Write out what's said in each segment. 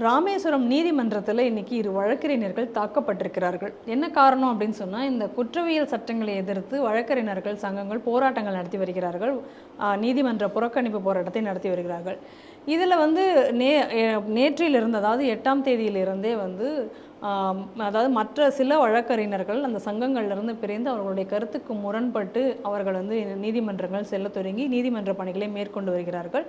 ராமேஸ்வரம் நீதிமன்றத்தில் இன்னைக்கு இரு வழக்கறிஞர்கள் தாக்கப்பட்டிருக்கிறார்கள். என்ன காரணம் அப்படின்னு சொன்னால் இந்த குற்றவியல் சட்டங்களை எதிர்த்து வழக்கறிஞர்கள் சங்கங்கள் போராட்டங்கள் நடத்தி வருகிறார்கள். நீதிமன்ற புறக்கணிப்பு போராட்டத்தை நடத்தி வருகிறார்கள். இதில் வந்து நே நேற்றிலிருந்து அதாவது எட்டாம் தேதியிலிருந்தே வந்து அதாவது மற்ற சில வழக்கறிஞர்கள் அந்த சங்கங்கள்லேருந்து பிரிந்து அவர்களுடைய கருத்துக்கு முரண்பட்டு அவர்கள் வந்து நீதிமன்றங்கள் செல்ல தொடங்கி நீதிமன்ற பணிகளை மேற்கொண்டு வருகிறார்கள்.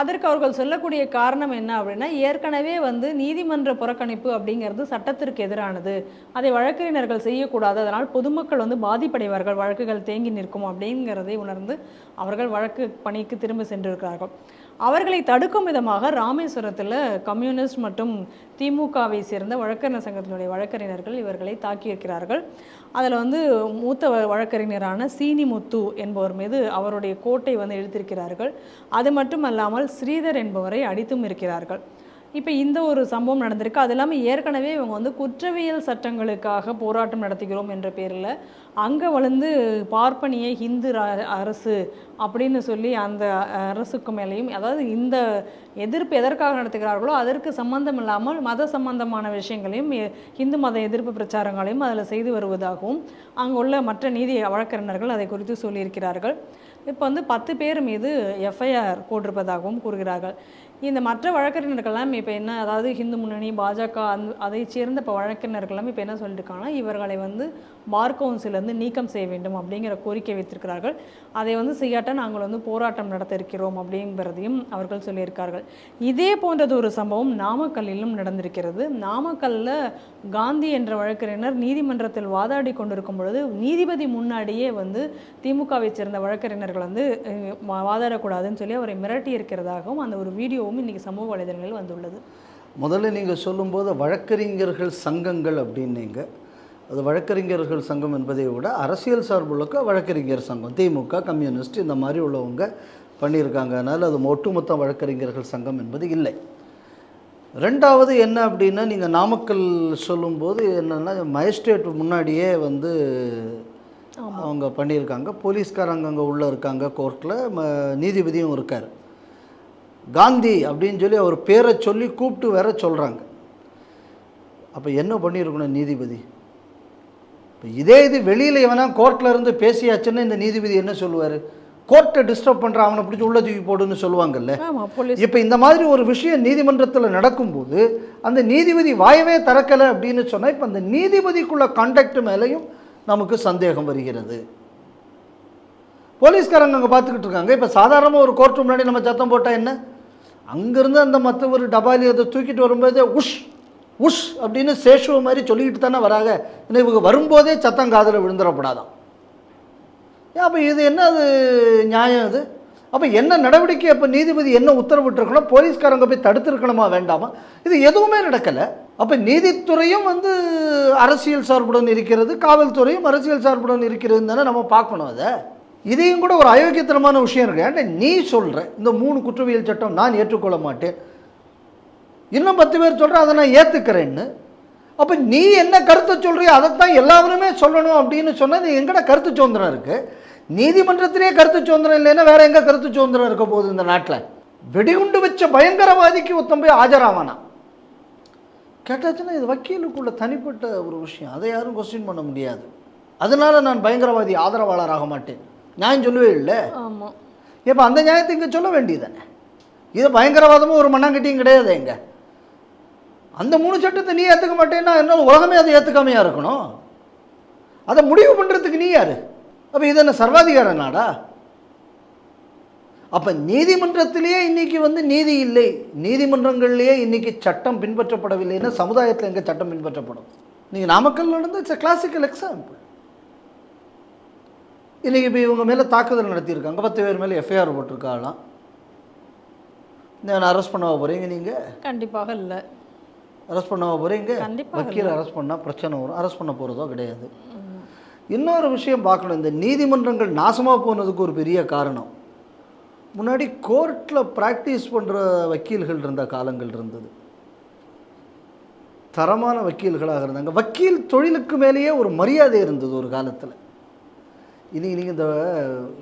அதற்கு அவர்கள் சொல்லக்கூடிய காரணம் என்ன அப்படின்னா ஏற்கனவே வந்து நீதிமன்ற புறக்கணிப்பு அப்படிங்கிறது சட்டத்திற்கு எதிரானது. அதை வழக்கறிஞர்கள் செய்யக்கூடாது. அதனால் பொதுமக்கள் வந்து பாதிப்படைவார்கள். வழக்குகள் தேங்கி நிற்கும் அப்படிங்கிறதை உணர்ந்து அவர்கள் வழக்கு பணிக்கு திரும்ப சென்றிருக்கிறார்கள். அவர்களை தடுக்கும் விதமாக ராமேஸ்வரத்தில் கம்யூனிஸ்ட் மற்றும் திமுகவை சேர்ந்த வழக்கறிஞர் சங்கத்தினுடைய வழக்கறிஞர்கள் இவர்களை தாக்கியிருக்கிறார்கள். அதில் வந்து மூத்த வ- வழக்கறிஞரான சீனிமுத்து என்பவர் மீது அவருடைய கோட்டை வந்து இழுத்திருக்கிறார்கள். அது மட்டும் அல்லாமல் ஸ்ரீதர் என்பவரை அடித்தும் இருக்கிறார்கள். இப்போ இந்த ஒரு சம்பவம் நடந்திருக்கு. அது இல்லாமல் ஏற்கனவே இவங்க வந்து குற்றவியல் சட்டங்களுக்காக போராட்டம் நடத்துகிறோம் என்ற பேரில் அங்கே வளர்ந்து பார்ப்பனிய ஹிந்து ரா- அரசு அப்படின்னு சொல்லி அந்த அரசுக்கு மேலேயும் அதாவது இந்த எதிர்ப்பு எதற்காக நடத்துகிறார்களோ அதற்கு சம்பந்தம் இல்லாமல் மத சம்பந்தமான விஷயங்களையும் இந்து மத எதிர்ப்பு பிரச்சாரங்களையும் அதில் செய்து வருவதாகவும் அங்குள்ள உள்ள மற்ற நீதி வழக்கறிஞர்கள் அதை குறித்து சொல்லியிருக்கிறார்கள். இப்போ வந்து பத்து பேர் மீது எஃப்ஐஆர் போட்டிருப்பதாகவும் கூறுகிறார்கள். இந்த மற்ற வழக்கறிஞர்கள்லாம் இப்போ என்ன அதாவது ஹிந்து முன்னணி பாஜக அந் அதை சேர்ந்த இப்போ வழக்கறிஞர்கள்லாம் இப்போ என்ன சொல்லியிருக்காங்கன்னா இவர்களை வந்து பார் கவுன்சிலிருந்து நீக்கம் செய்ய வேண்டும் அப்படிங்கிற கோரிக்கை வைத்திருக்கிறார்கள். அதை வந்து செய்யாட்ட நாங்கள் வந்து போராட்டம் நடத்த இருக்கிறோம் அப்படிங்கிறதையும் அவர்கள் சொல்லியிருக்கார்கள். இதே போன்றது ஒரு சம்பவம் நாமக்கல்லிலும் நடந்திருக்கிறது. நாமக்கல்லில் காந்தி என்ற வழக்கறிஞர் நீதிமன்றத்தில் வாதாடி கொண்டிருக்கும் பொழுது நீதிபதி முன்னாடியே வந்து திமுகவை சேர்ந்த வழக்கறிஞர்கள் வந்து வாதாடக்கூடாதுன்னு சொல்லி அவரை மிரட்டி இருக்கிறதாகவும் அந்த ஒரு வீடியோ வீடியோவும் இன்னைக்கு சமூக வலைதளங்களில் வந்துள்ளது. முதல்ல நீங்கள் சொல்லும்போது வழக்கறிஞர்கள் சங்கங்கள் அப்படின்னீங்க. அது வழக்கறிஞர்கள் சங்கம் என்பதை விட அரசியல் சார்புள்ளக்க வழக்கறிஞர் சங்கம். திமுக கம்யூனிஸ்ட் இந்த மாதிரி உள்ளவங்க பண்ணியிருக்காங்க. அதனால் அது ஒட்டுமொத்த வழக்கறிஞர்கள் சங்கம் என்பது இல்லை. ரெண்டாவது என்ன அப்படின்னா நீங்கள் நாமக்கல் சொல்லும்போது என்னென்னா மஜிஸ்ட்ரேட் முன்னாடியே வந்து அவங்க பண்ணியிருக்காங்க. போலீஸ்காரங்க அங்கே உள்ளே இருக்காங்க கோர்ட்டில் நீதிபதியும் இருக்கார். காந்தி அப்படின்னு சொல்லி அவர் பேரை சொல்லி கூப்பிட்டு வேற சொல்கிறாங்க அப்போ என்ன பண்ணியிருக்கணும் நீதிபதி? இப்போ இதே இது வெளியில் எவனா கோர்ட்டில் இருந்து பேசியாச்சுன்னு இந்த நீதிபதி என்ன சொல்லுவார்? கோர்ட்டை டிஸ்டர்ப் பண்ணுற அவனை பிடிச்சி உள்ள தூக்கி போடுன்னு சொல்லுவாங்கல்ல. இப்போ இந்த மாதிரி ஒரு விஷயம் நீதிமன்றத்தில் நடக்கும்போது அந்த நீதிபதி வாயவே திறக்கலை அப்படின்னு சொன்னால் இப்போ அந்த நீதிபதிக்குள்ள கான்டாக்ட் மேலேயும் நமக்கு சந்தேகம் வருகிறது. போலீஸ்காரங்க அங்கே பார்த்துக்கிட்டு இருக்காங்க. இப்போ சாதாரணமாக ஒரு கோர்ட் முன்னாடி நம்ம சத்தம் போட்டால் என்ன? அங்கேருந்து அந்த மற்ற ஒரு டபாலி அதை தூக்கிட்டு வரும்போதே உஷ் உஷ் அப்படின்னு சேஷுவ மாதிரி சொல்லிக்கிட்டு தானே வராங்க. ஏன்னா இவங்க வரும்போதே சத்தம் காதில் விழுந்துடப்படாதான் ஏன் அப்போ இது என்ன அது நியாயம் இது? அப்போ என்ன நடவடிக்கை அப்போ நீதிபதி என்ன உத்தரவிட்டிருக்கணும்? போலீஸ்காரங்க போய் தடுத்துருக்கணுமா வேண்டாமா? இது எதுவுமே நடக்கலை. அப்போ நீதித்துறையும் வந்து அரசியல் சார்புடன் இருக்கிறது காவல்துறையும் அரசியல் சார்புடன் இருக்கிறதுன்னு தானே நம்ம பார்க்கணும் அதை. இதையும் கூட ஒரு அயோக்கியத்தனமான விஷயம் இருக்கு. ஏன்டா நீ சொல்கிற இந்த மூணு குற்றவியல் சட்டம் நான் ஏற்றுக்கொள்ள மாட்டேன். இன்னும் பத்து பேர் சொல்கிறேன் அதை நான் ஏற்றுக்கிறேன்னு அப்போ நீ என்ன கருத்தை சொல்கிறியோ அதைத்தான் எல்லாருமே சொல்லணும் அப்படின்னு சொன்னால் நீ எங்கட கருத்து சுதந்திரம் இருக்குது நீதிமன்றத்திலே கருத்து சுதந்திரம் இல்லைன்னா வேறு எங்கே கருத்து சுதந்திரம் இருக்க போகுது இந்த நாட்டில்? வெடிகுண்டு வச்ச பயங்கரவாதிக்கு ஒருத்தன் போய் ஆஜராவானா? கேட்டாச்சுன்னா இது வக்கீலுக்குள்ள தனிப்பட்ட ஒரு விஷயம். அதை யாரும் கொஸ்டின் பண்ண முடியாது. அதனால நான் பயங்கரவாதி ஆதரவாளராக மாட்டேன். நியாயம் சொல்லுவே இல்லை. ஆமாம் இப்போ அந்த நியாயத்தை இங்கே சொல்ல வேண்டியதானே இது பயங்கரவாதமும் ஒரு மண்ணாங்கட்டியும் கிடையாது எங்க அந்த மூணு சட்டத்தை நீ ஏற்றுக்க மாட்டேன்னா என்ன உலகமே அதை ஏற்றுக்காமையா இருக்கணும்? அதை முடிவு பண்ணுறதுக்கு நீ யாரு? அப்போ இது என்ன சர்வாதிகார நாடா? அப்போ நீதிமன்றத்திலேயே இன்னைக்கு வந்து நீதி இல்லை. நீதிமன்றங்கள்லேயே இன்னைக்கு சட்டம் பின்பற்றப்படவில்லைன்னா சமுதாயத்தில் எங்கே சட்டம் பின்பற்றப்படும்? நீங்கள் நாமக்கல் நடந்த இட்ஸ் கிளாசிக்கல் எக்ஸாம்பிள் இன்னைக்கு இப்போ இவங்க மேலே தாக்குதல் நடத்தியிருக்காங்க. பத்து பேர் மேலே எஃப்ஐஆர் போட்டிருக்காங்களாம் நான் அரெஸ்ட் பண்ண போகிறீங்க நீங்கள் கண்டிப்பாக இல்லை. அரெஸ்ட் பண்ண போகிறீங்க வக்கீல் அரெஸ்ட் பண்ணால் பிரச்சனை வரும். அரெஸ்ட் பண்ண போகிறதோ கிடையாது. இன்னொரு விஷயம் பார்க்கணும். இந்த நீதிமன்றங்கள் நாசமாக போனதுக்கு ஒரு பெரிய காரணம். முன்னாடி கோர்ட்டில் ப்ராக்டிஸ் பண்ணுற வக்கீல்கள் இருந்த காலங்கள் இருந்தது. தரமான வக்கீல்களாக இருந்தாங்க. வக்கீல் தொழிலுக்கு மேலேயே ஒரு மரியாதை இருந்தது ஒரு காலத்தில். இன்றைக்கி நீங்கள் இந்த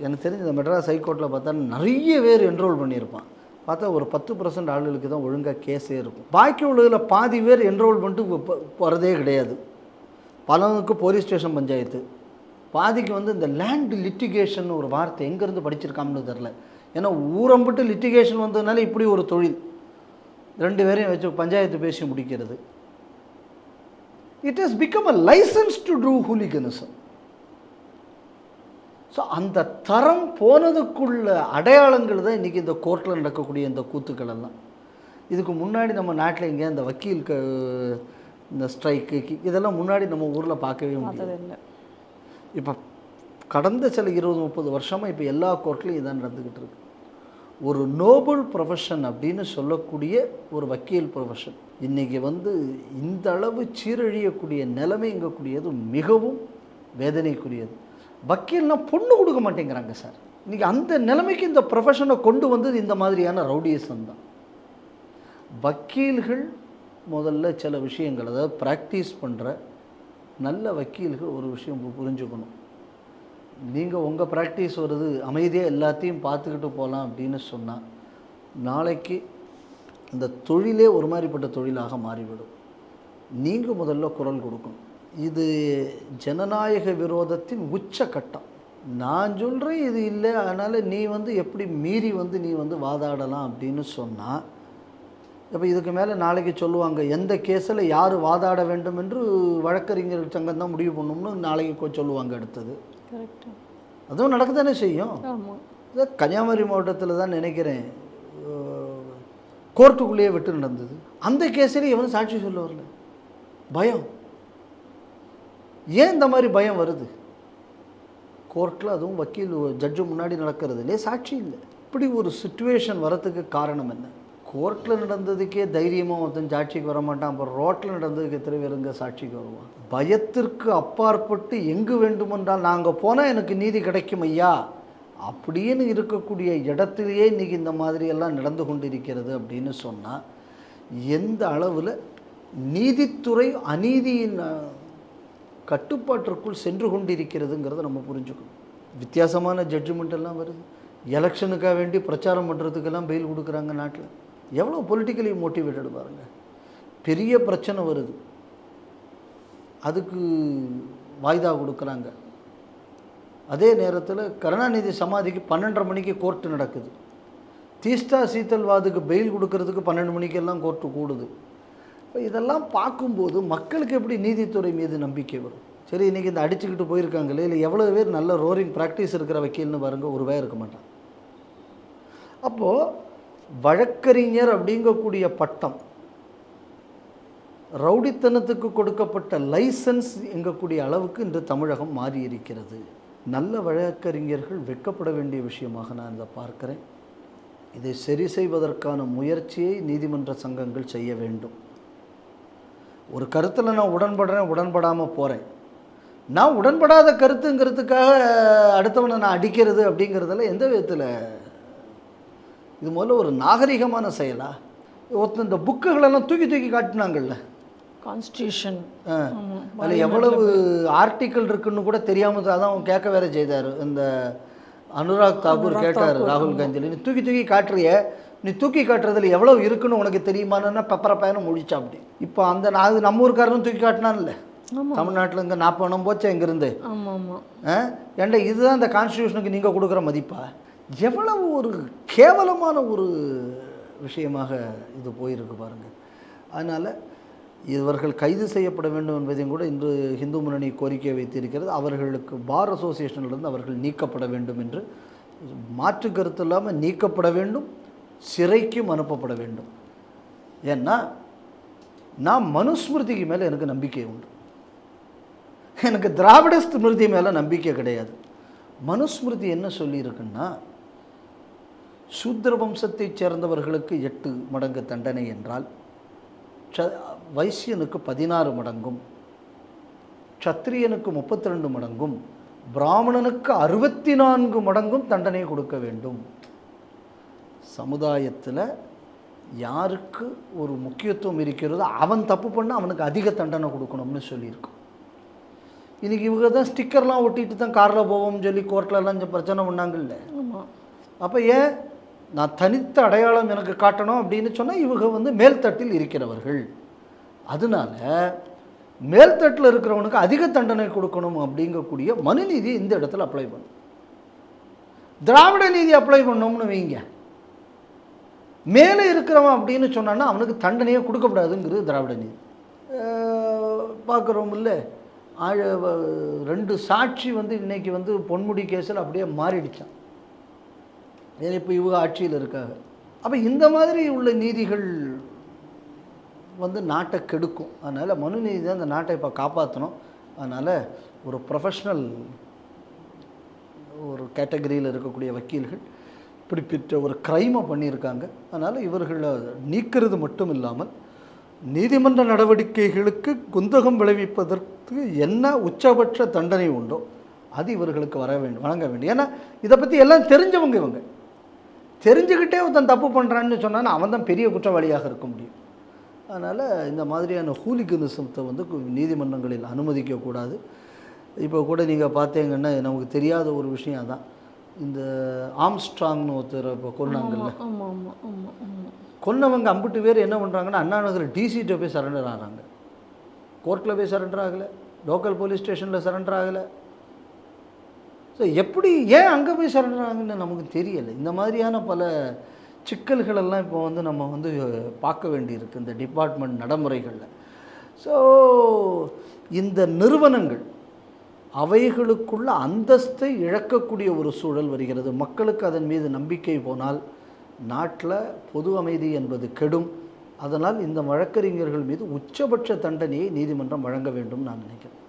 எனக்கு தெரிஞ்ச இந்த மெட்ராஸ் ஹைகோர்ட்டில் பார்த்தா நிறைய பேர் என்ரோல் பண்ணியிருப்பான். பார்த்தா ஒரு பத்து பர்சன்ட் ஆளுகளுக்கு தான் ஒழுங்காக கேஸே இருக்கும். பாக்கி உள்ளதில் பாதி பேர் என்ரோல் பண்ணிட்டு போகிறதே கிடையாது. பலனுக்கு போலீஸ் ஸ்டேஷன் பஞ்சாயத்து. பாதிக்கு வந்து இந்த லேண்ட் லிட்டிகேஷன் ஒரு வார்த்தை எங்கேருந்து படிச்சிருக்காம்னு தெரில. ஏன்னா ஊரம்பிட்டு லிட்டிகேஷன் வந்ததுனால இப்படி ஒரு தொழில். ரெண்டு பேரையும் வச்சு பஞ்சாயத்து பேசி முடிக்கிறது. It has become a licence to to hooliganism so அந்த தரம் போனதுக்குள்ள அடையாளங்கள் தான் இன்றைக்கி இந்த கோர்ட்டில் நடக்கக்கூடிய இந்த கூத்துக்கள் எல்லாம் இதுக்கு முன்னாடி நம்ம நாட்டில் இங்கே இந்த வக்கீல் க இந்த ஸ்ட்ரைக்கு இதெல்லாம் முன்னாடி நம்ம ஊரில் பார்க்கவே முடியாது இப்போ கடந்த சில இருபது முப்பது வருஷமாக இப்போ எல்லா கோர்ட்லையும் இதான் நடந்துக்கிட்டு இருக்கு. ஒரு நோபல் ப்ரொஃபஷன் அப்படின்னு சொல்லக்கூடிய ஒரு வக்கீல் ப்ரொஃபஷன் இன்றைக்கி வந்து இந்த அளவு சீரழியக்கூடிய நிலைமை இங்கக்கூடியது மிகவும் வேதனைக்குரியது. வக்கீல்னால் பொண்ணு கொடுக்க மாட்டேங்கிறாங்க சார். இன்றைக்கி அந்த நிலைமைக்கு இந்த ப்ரொஃபஷனை கொண்டு வந்தது இந்த மாதிரியான ரவுடியசம் தான். வக்கீல்கள் முதல்ல சில விஷயங்கள் அதாவது ப்ராக்டிஸ் பண்ணுற நல்ல வக்கீல்கள் ஒரு விஷயம் புரிஞ்சுக்கணும். நீங்கள் உங்கள் ப்ராக்டிஸ் வருது அமைதியாக எல்லாத்தையும் பார்த்துக்கிட்டு போகலாம் அப்படின்னு சொன்னால் நாளைக்கு இந்த தொழிலே ஒரு மாதிரிப்பட்ட தொழிலாக மாறிவிடும். நீங்கள் முதல்ல குரல் கொடுக்கணும். இது ஜனநாயக விரோதத்தின் உச்சக்கட்டம் நான் சொல்கிறேன் இது இல்லை. அதனால் நீ வந்து எப்படி மீறி வந்து நீ வந்து வாதாடலாம் அப்படின்னு சொன்னால் இப்போ இதுக்கு மேலே நாளைக்கு சொல்லுவாங்க எந்த கேஸில் யார் வாதாட வேண்டும் என்று வழக்கறிஞர் சங்கம் தான் முடிவு பண்ணணும்னு நாளைக்கு சொல்லுவாங்க அடுத்தது. அதுவும் நடக்க தானே செய்யும் கன்னியாகுமரி மாவட்டத்தில் தான் நினைக்கிறேன் கோர்ட்டுக்குள்ளேயே வெட்டு நடந்தது. அந்த கேஸில் எவனும் சாட்சி சொல்ல வரல. பயம். ஏன் இந்த மாதிரி பயம் வருது? கோர்ட்டில் அதுவும் வக்கீல் ஜட்ஜு முன்னாடி நடக்கிறது இல்லையே சாட்சி இல்லை. இப்படி ஒரு சுச்சுவேஷன் வரத்துக்கு காரணம் என்ன? கோர்ட்டில் நடந்ததுக்கே தைரியமாக ஒருத்தன் சாட்சிக்கு வர மாட்டான் அப்புறம் ரோட்டில் நடந்ததுக்கு எத்தனை பேருங்க சாட்சிக்கு வருவான்? பயத்திற்கு அப்பாற்பட்டு எங்கு வேண்டுமென்றால் நாங்கள் போனால் எனக்கு நீதி கிடைக்கும் ஐயா. அப்படின்னு இருக்கக்கூடிய இடத்துலையே இன்றைக்கி இந்த மாதிரியெல்லாம் நடந்து கொண்டிருக்கிறது அப்படின்னு சொன்னால் எந்த அளவில் நீதித்துறை அநீதியின் கட்டுப்பாட்டிற்குள் சென்று கொண்டிருக்கிறதுங்கிறத நம்ம புரிஞ்சுக்கணும். வித்தியாசமான ஜட்ஜ்மெண்ட் எல்லாம் வருது. எலெக்ஷனுக்காக வேண்டி பிரச்சாரம் பண்ணுறதுக்கெல்லாம் பெயில் கொடுக்குறாங்க நாட்டில். எவ்வளோ பொலிட்டிக்கலி மோட்டிவேட்டட் பாருங்கள் பெரிய பிரச்சனை வருது. அதுக்கு வாய்தா கொடுக்குறாங்க. அதே நேரத்தில் கருணாநிதி சமாதிக்கு பன்னெண்டரை மணிக்கு கோர்ட்டு நடக்குது. தீஸ்டா சீத்தல்வாதுக்கு பெயில் கொடுக்கறதுக்கு பன்னெண்டு மணிக்கெல்லாம் கோர்ட்டு கூடுது. இப்போ இதெல்லாம் பார்க்கும்போது மக்களுக்கு எப்படி நீதித்துறை மீது நம்பிக்கை வரும்? சரி இன்றைக்கி இந்த அடிச்சுக்கிட்டு போயிருக்காங்களே இல்லை எவ்வளோ பேர் நல்ல ரோரிங் ப்ராக்டிஸ் இருக்கிற வக்கீல்னு பாருங்க ஒரு இருக்க மாட்டான். அப்போது வழக்கறிஞர் அப்படிங்கக்கூடிய பட்டம் ரவுடித்தனத்துக்கு கொடுக்கப்பட்ட லைசன்ஸ் எங்கக்கூடிய அளவுக்கு இன்று தமிழகம் மாறி இருக்கிறது. நல்ல வழக்கறிஞர்கள் வெட்கப்பட வேண்டிய விஷயமாக நான் இதை பார்க்கிறேன். இதை சரி செய்வதற்கான முயற்சியை நீதிமன்ற சங்கங்கள் செய்ய வேண்டும். ஒரு கருத்தில் நான் உடன்படுறேன் உடன்படாமல் போகிறேன் நான் உடன்படாத கருத்துங்கிறதுக்காக அடுத்தவனை நான் அடிக்கிறது அப்படிங்கிறதுல எந்த விதத்தில்? இது முதல்ல ஒரு நாகரிகமான செயலா? ஒருத்தன் இந்த புக்குகளெல்லாம் தூக்கி தூக்கி காட்டினாங்கல்ல. கான்ஸ்டியூஷன். அதில் எவ்வளவு ஆர்டிக்கல் இருக்குன்னு கூட தெரியாமல் அதான் அவன் கேட்க வேற செய்தார். இந்த அனுராக் தாக்கூர் கேட்டார் ராகுல் காந்தியில். தூக்கி தூக்கி காட்டுறிய நீ தூக்கி காட்டுறதுல எவ்வளவு இருக்குன்னு உனக்கு தெரியுமான்னு பெப்பர பயணம் முடிச்சா அப்படி. இப்போ அந்த நான் அது நம்ம ஊருக்காரனும் தூக்கி காட்டினான்ல. தமிழ்நாட்டில் இங்கே நாற்பது பணம் போச்சா இங்கேருந்து? ஏன்டா இதுதான் இந்த கான்ஸ்டியூஷனுக்கு நீங்கள் கொடுக்குற மதிப்பா? எவ்வளவு ஒரு கேவலமான ஒரு விஷயமாக இது போயிருக்கு பாருங்க. அதனால் இவர்கள் கைது செய்யப்பட வேண்டும் என்பதையும் கூட இன்று இந்து முன்னணி கோரிக்கை வைத்திருக்கிறது. அவர்களுக்கு பார் அசோசியேஷனிலிருந்து அவர்கள் நீக்கப்பட வேண்டும் என்று. மாற்று கருத்து இல்லாமல் நீக்கப்பட வேண்டும். சிறைக்கும் அனுப்பப்பட வேண்டும். ஏன்னா நான் மனுஸ்மிருதிக்கு மேலே எனக்கு நம்பிக்கை உண்டு. எனக்கு திராவிட ஸ்மிருதி மேலே நம்பிக்கை கிடையாது. மனுஸ்மிருதி என்ன சொல்லியிருக்குன்னா சூத்திர வம்சத்தைச் சேர்ந்தவர்களுக்கு எட்டு மடங்கு தண்டனை என்றால் ச வைசியனுக்கு பதினாறு மடங்கும் சத்திரியனுக்கு முப்பத்தி ரெண்டு மடங்கும் பிராமணனுக்கு அறுபத்தி நான்கு மடங்கும் தண்டனை கொடுக்க வேண்டும். சமுதாயத்தில் யாருக்கு ஒரு முக்கியத்துவம் இருக்கிறதோ அவன் தப்பு பண்ண அவனுக்கு அதிக தண்டனை கொடுக்கணும்னு சொல்லியிருக்கோம் இன்னைக்கு இவங்க தான் ஸ்டிக்கர்லாம் ஒட்டிட்டு தான் காரில் போவோம்னு சொல்லி கோர்ட்லலாம் இந்த பிரச்சனை பண்ணாங்கல்ல. அப்போ ஏன்? நான் தனித்த அடையாளம் எனக்கு காட்டணும் அப்படின்னு சொன்னால் இவங்க வந்து மேல்தட்டில் இருக்கிறவர்கள். அதனால மேல்தட்டில் இருக்கிறவனுக்கு அதிக தண்டனை கொடுக்கணும் அப்படிங்கக்கூடிய மனுநீதி இந்த இடத்துல அப்ளை பண்ணும். திராவிட நீதி அப்ளை பண்ணோம்னு வைங்க. மேலே இருக்கிறவன் அப்படின்னு சொன்னான்னா அவனுக்கு தண்டனையே கொடுக்கக்கூடாதுங்கிறது திராவிட நீதி. பார்க்குறோம் இல்லை? ஆழ ரெண்டு சாட்சி வந்து இன்னைக்கு வந்து பொன்முடி கேஸில் அப்படியே மாறிடுச்சான் ஏன்னா இப்போ இவங்க ஆட்சியில் இருக்காங்க. அப்போ இந்த மாதிரி உள்ள நீதிகள் வந்து நாட்டை கெடுக்கும். அதனால் மனு நீதி தான் இந்த நாட்டை இப்போ காப்பாற்றணும் அதனால் ஒரு ப்ரொஃபஷ்னல் ஒரு கேட்டகரியில் இருக்கக்கூடிய வக்கீல்கள் இப்படிப்பட்ட ஒரு கிரைமை பண்ணியிருக்காங்க. அதனால் இவர்களை நீக்கிறது மட்டும் இல்லாமல் நீதிமன்ற நடவடிக்கைகளுக்கு குந்தகம் விளைவிப்பதற்கு என்ன உச்சபட்ச தண்டனை உண்டோ அது இவர்களுக்கு வர வேண்டும் வழங்க வேண்டும். ஏன்னா இதை பற்றி எல்லாம் தெரிஞ்சவங்க இவங்க. தெரிஞ்சுக்கிட்டே ஒருத்தன் தப்பு பண்ணுறான்னு சொன்னான்னா அவன் தான் பெரிய குற்றவாளியாக இருக்க முடியும். அதனால் இந்த மாதிரியான ஹூலிகனிசத்தை வந்து நீதிமன்றங்களில் அனுமதிக்கக்கூடாது. இப்போ கூட நீங்கள் பார்த்தீங்கன்னா நமக்கு தெரியாத ஒரு விஷயம் தான் இந்த ஆம்ஸ்ட்ராங்னு ஒருத்தர் இப்போ கொன்னாங்கல்ல கொன்னவங்க அம்பிட்டு பேர் என்ன பண்ணுறாங்கன்னா அண்ணா நகர் டிசிட்ட போய் சரண்டர் ஆகிறாங்க. கோர்ட்டில் போய் சரண்டர் ஆகலை. லோக்கல் போலீஸ் ஸ்டேஷனில் சரண்டர் ஆகலை. ஸோ எப்படி ஏன் அங்கே போய் சரண்டர் ஆகுன்னு நமக்கு தெரியலை. இந்த மாதிரியான பல சிக்கல்கள் எல்லாம் இப்போ வந்து நம்ம வந்து பார்க்க வேண்டியிருக்கு இந்த டிபார்ட்மெண்ட் நடைமுறைகளில். ஸோ இந்த நிறுவனங்கள் அவைகளுக்குள்ள அந்தஸ்தை இழக்கக்கூடிய ஒரு சூழல் வருகிறது. மக்களுக்கு அதன் மீது நம்பிக்கை போனால் நாட்டில் பொது அமைதி என்பது கெடும். அதனால் இந்த வழக்கறிஞர்கள் மீது உச்சபட்ச தண்டனையை நீதிமன்றம் வழங்க வேண்டும் நான் நினைக்கிறேன்.